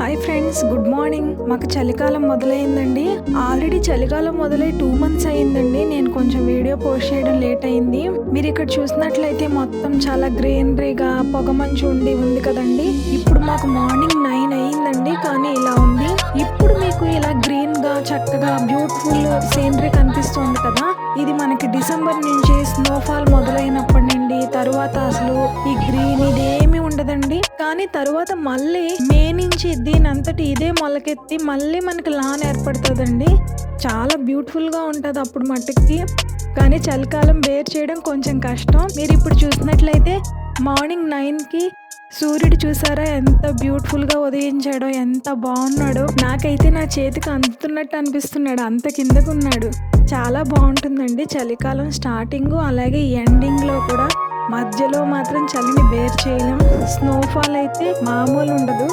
Hi friends good morning మాకు చలికాలం మొదలైందండి. Already చలికాలం మొదలై టూ మంత్స్ అయిందండి నేను కొంచెం వీడియో పోస్ట్ చేయడం లేట్ అయింది మీరు ఇక్కడ చూసినట్లయితే మొత్తం చాలా గ్రీనరీగా పొగమంచు ఉండి ఉంది కదండి. ఇప్పుడు మాకు మార్నింగ్ నైన్ అయిందండి కానీ ఇలా ఉంది. ఇప్పుడు మీకు ఇలా గ్రీన్గా చక్కగా బ్యూటిఫుల్ సీనరీ కనిపిస్తుంది కదా. ఇది మనకి డిసెంబర్ నుంచి స్నోఫాల్ మొదలైనప్పటి నుండి తరువాత అసలు ఈ గ్రీన్ ఇది కానీ తర్వాత మళ్ళీ మే నుంచి దీని అంతటి ఇదే మొలకెత్తి మళ్ళీ మనకి లాన్ ఏర్పడుతుందండి. చాలా బ్యూటిఫుల్గా ఉంటుంది అప్పుడు మట్టుకి. కానీ చలికాలం వేర్ చేయడం కొంచెం కష్టం. మీరు ఇప్పుడు చూసినట్లయితే మార్నింగ్ నైన్కి సూర్యుడు చూసారా ఎంత బ్యూటిఫుల్గా ఉదయించాడో ఎంత బాగున్నాడో. నాకైతే నా చేతికి అందుతున్నట్టు అనిపిస్తున్నాడు. అంత కిందకున్నాడు చాలా బాగుంటుందండి చలికాలం స్టార్టింగ్ అలాగే ఎండింగ్లో కూడా. మధ్యలో మాత్రం చలిని బేర్ చేయలేం. స్నోఫాల్ అయితే మామూలు ఉండదు.